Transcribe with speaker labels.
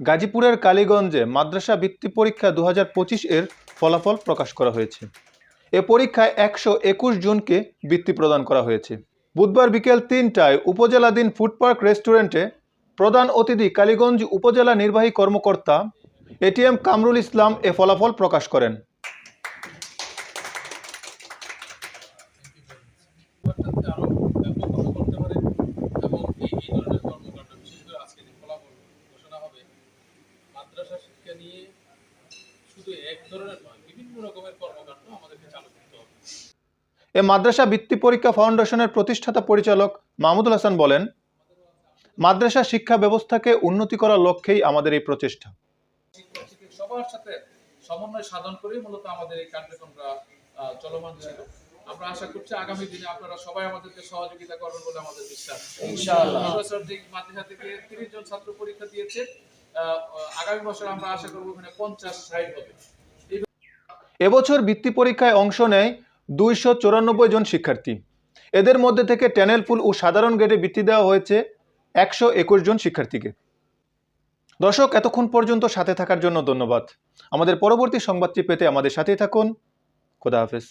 Speaker 1: গাজীপুরের কালীগঞ্জে মাদ্রাসা বৃত্তি পরীক্ষা দু হাজার পঁচিশ এর ফলাফল প্রকাশ করা হয়েছে। এ পরীক্ষায় একশো একুশ জনকে বৃত্তি প্রদান করা হয়েছে। বুধবার বিকেল তিনটায় উপজেলাধীন ফুড পার্ক রেস্টুরেন্টে প্রধান অতিথি কালীগঞ্জ উপজেলা নির্বাহী কর্মকর্তা এটিএম কামরুল ইসলাম এ ফলাফল প্রকাশ করেন।
Speaker 2: এবং এই ধরনের কর্মকাণ্ড বিশেষ করে আজকে ফলাফল ঘোষণা হবে। মাদ্রাসা শিক্ষা নিয়ে শুধু এক ধরনের নয় বিভিন্ন রকমের কর্মকাণ্ড আমাদেরকে চালু করতে হবে।
Speaker 1: এ মাদ্রাসা বৃত্তি পরীক্ষা ফাউন্ডেশনের প্রতিষ্ঠাতা পরিচালক মাহমুদুল হাসান বলেন মাদ্রাসা শিক্ষা ব্যবস্থাকে উন্নতি করার লক্ষ্যেই আমাদের এই প্রচেষ্টা।
Speaker 2: সবার সাথে সমন্বয় সাধন করেই মূলত আমাদের এই কার্যক্রমটা চলমান ছিল। আমরা আশা করছি আগামী দিনে আপনারা সবাই আমাদেরকে সহযোগিতা করবেন বলে আমাদের বিশ্বাস।
Speaker 3: ইনশাআল্লাহ।
Speaker 2: এই বছর মাদ্রাসা থেকে তিরিশ জন ছাত্র পরীক্ষা দিয়েছে। আগামী বছর আমরা আশা ষাট হবে।
Speaker 1: এবছর বৃত্তি পরীক্ষায় অংশ নেয় দুইশো চুরানব্বই জন শিক্ষার্থী। এদের মধ্যে থেকে ট্যানেল পুল ও সাধারণ গেটে বৃত্তি দেওয়া হয়েছে একশো একুশ জন শিক্ষার্থীকে। দর্শক, এতক্ষণ পর্যন্ত সাথে থাকার জন্য ধন্যবাদ। আমাদের পরবর্তী সংবাদটি পেতে আমাদের সাথেই থাকুন। খোদা হাফেজ।